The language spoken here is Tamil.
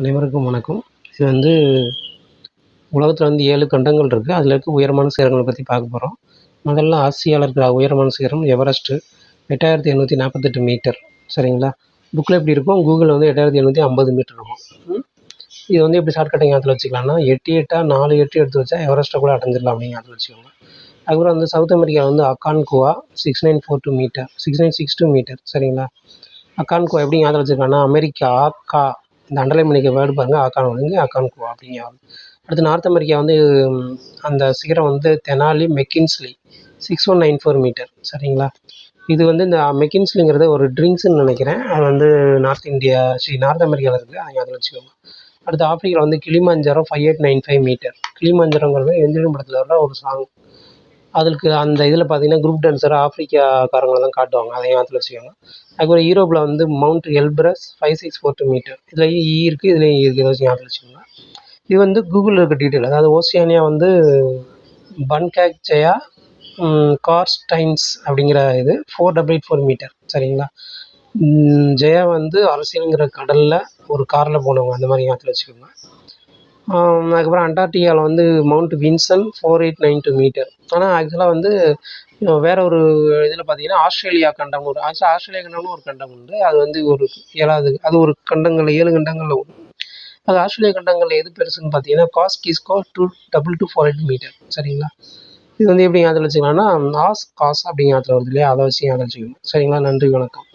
அனைவருக்கும் வணக்கம். இது வந்து உலகத்தில் வந்து ஏழு கண்டங்கள் இருக்குது அதில் இருக்க உயரமான சிகரங்களை பற்றி பார்க்க போகிறோம் முதல்ல ஆசியாவில் இருக்கிற உயரமான சிகரம் எவரெஸ்ட்டு எட்டாயிரத்தி எண்ணூற்றி நாற்பத்தெட்டு மீட்டர். சரிங்களா? புக்கில் எப்படி இருக்கும் கூகுளில் வந்து எட்டாயிரத்தி எண்ணூற்றி ஐம்பது மீட்டர் இருக்கும். இது வந்து எப்படி ஷார்ட்கட்டிங் ஆற்றுல வச்சுக்கலாம்னா எட்டு எட்டா நாலு எட்டு எடுத்து வச்சா எவரெஸ்ட்டை கூட அடைஞ்சிடலாம் அப்படின்னு ஞாபகத்தில் வச்சுக்கோங்க. அதுக்கப்புறம் வந்து சவுத் அமெரிக்காவில் வந்து Aconcagua six nine four two metre six nine six two metre சரிங்களா? அக்கான்குவா எப்படி ஞாபகம் வச்சுருக்காங்கன்னா அமெரிக்கா ஆக்கா இந்த அண்டர்லைன் பண்ணிக்க வேர்டு பாருங்கள் ஆக்கான் வந்து அக்கான்குவா அப்படிங்க அடுத்து நார்த் அமெரிக்கா வந்து அந்த சிகரம் வந்து Denali McKinley six one nine four metre சரிங்களா? இது வந்து இந்த மெக்கின்ஸ்லிங்கிறது ஒரு ட்ரிங்க்ஸ்ன்னு நினைக்கிறேன். அது வந்து நார்த் இந்தியா ஸ்ரீ நார்த் அமெரிக்காவில் இருக்குது அதை அதில் வச்சுக்கோங்க. அடுத்து ஆப்பிரிக்காவில் வந்து Kilimanjaro five eight nine five metre கிளிமாஞ்சரங்கிறது Enthiran படத்தில் வர ஒரு சாங் அதுக்கு அந்த இதில் பார்த்தீங்கன்னா குரூப் டான்ஸர் ஆஃப்ரிக்காக்காரங்களை தான் காட்டுவாங்க. அதை ஞாபகத்தில் வச்சுக்கோங்க. அதுக்கப்புறம் யூரோப்பில் வந்து mount Elbrus five six four two metre இதுலேயும் இ e இருக்குது இதுலேயும் இ e இருக்குது இதை வச்சு ஞாபகம் வச்சுக்கோங்க. இது வந்து கூகுளில் இருக்க டீட்டெயில் அதாவது ஓசியானியா வந்து பன்கேக் ஜெயா கார்ஸ்டைன்ஸ் அப்படிங்கிற இது four double eight four metre சரிங்களா ஜெயா வந்து அரசியலுங்கிற கடலில் ஒரு காரில் போனவங்க. அந்த மாதிரி ஞாபகத்தில் வச்சுக்கோங்க. அதுக்கப்புறம் அண்டார்டிகாவில் வந்து mount Vinson four eight nine two metre ஆனால் ஆக்சுவலாக வந்து அஹ், வேற ஒரு இதில் பார்த்தீங்கன்னா ஆஸ்திரேலியா கண்டம் ஒரு ஆக்சுவலாக ஆஸ்திரேலியா கண்டம்னு ஒரு கண்டம் உண்டு. அது வந்து ஒரு ஏழாவது அது ஒரு கண்டங்கள் ஏழு கண்டங்களில் ஒன்று அது ஆஸ்திரேலியா கண்டங்களில் எது பெருசுன்னு பார்த்தீங்கன்னா Kosciuszko two double two four eight metre சரிங்களா? இது வந்து எப்படி ஞாபகத்தில் வச்சுக்கலாம்னா ஆஸ் காஸ் அப்படிங்கிற இடத்துல வருது இல்லையா? அதை வச்சு ஞாபகம் வச்சுக்கணும். சரிங்களா? நன்றி வணக்கம்.